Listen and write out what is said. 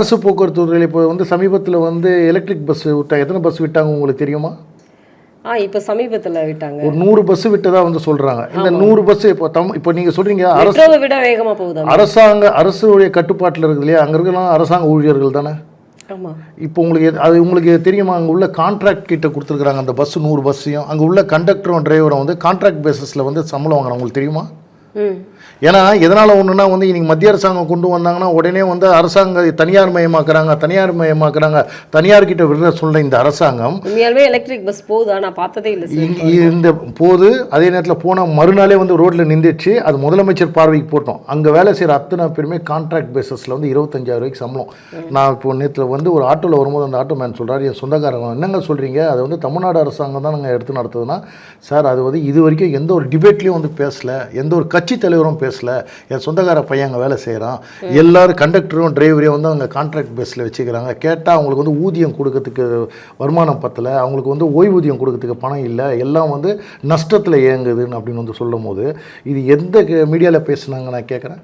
அரசு போக்குவரத்து துறையில் இப்போ வந்து சமீபத்தில் வந்து எலக்ட்ரிக் பஸ் விட்டாங்க எத்தனை பஸ் விட்டாங்க உங்களுக்கு தெரியுமா? ஆ இப்போ சமீபத்தில் விட்டாங்க. ஒரு நூறு பஸ் விட்டதா வந்து சொல்கிறாங்க இந்த நூறு பஸ் இப்போ தம் இப்போ நீங்கள் சொல்கிறீங்க அரசு விட வேகமாக போகுதா? அரசாங்க அரசுடைய கட்டுப்பாட்டில் இருக்குது இல்லையா? அங்கே இருக்கலாம் அரசாங்க ஊழியர்கள் தானே? இப்போ உங்களுக்கு அது உங்களுக்கு தெரியுமா? அங்கே உள்ள கான்ட்ராக்ட் கிட்ட கொடுத்துருக்குறாங்க அந்த பஸ் நூறு பஸ்ஸையும் அங்கே உள்ள கண்டக்டரும் டிரைவரும் வந்து கான்ட்ராக்ட் பேசிஸில் வந்து சம்பளம் வாங்குறாங்க உங்களுக்கு தெரியுமா? ஏன்னா எதனால் ஒன்றுனா வந்து இன்னைக்கு மத்திய அரசாங்கம் கொண்டு வந்தாங்கன்னா உடனே வந்து அரசாங்க தனியார் மயமாக்குறாங்க தனியார் மயமாக்குறாங்க. தனியார் கிட்ட விடுற சொல்ற இந்த அரசாங்கம். உண்மையாலுமே எலக்ட்ரிக் பஸ் போகுதா. நான் பார்த்ததே இல்லை இந்த போது அதே நேரத்தில் போன மறுநாளே வந்து ரோட்டில் நின்றுச்சு அது முதலமைச்சர் பார்வைக்கு போட்டோம். அங்கே வேலை செய்கிற அத்தனை பேருமே கான்ட்ராக்ட் பேசிஸில் வந்து இருபத்தஞ்சாயிரம் ரூபாய்க்கு சம்பளம். நான் இப்போ நேற்று வந்து ஒரு ஆட்டோவில் வரும்போது அந்த ஆட்டோ மேன் சொல்கிறார் என் சொந்தக்காரங்க என்னங்க சொல்கிறீங்க அது வந்து தமிழ்நாடு அரசாங்கம் தான் நாங்கள் எடுத்து நடத்துதுன்னா சார் அது வந்து இது வரைக்கும் எந்த ஒரு டிபேட்லேயும் வந்து பேசல. எந்த ஒரு கட்சி தலைவரும் பேசல. என் சொந்தக்கார பையன் அங்கே வேலை செய்கிறான் எல்லாரும் கண்டக்டரும் டிரைவரையும் வந்து அவங்க கான்ட்ராக்ட் பேஸில் வச்சுக்கிறாங்க. கேட்டால் அவங்களுக்கு வந்து ஊதியம் கொடுக்கறதுக்கு வருமானம் பத்தலை. அவங்களுக்கு வந்து ஓய்வூதியம் கொடுக்கறதுக்கு பணம் இல்லை. எல்லாம் வந்து நஷ்டத்தில் இயங்குதுன்னு அப்படின்னு வந்து சொல்லும் போது இது எந்த மீடியாவில் பேசுனாங்க நான் கேட்குறேன்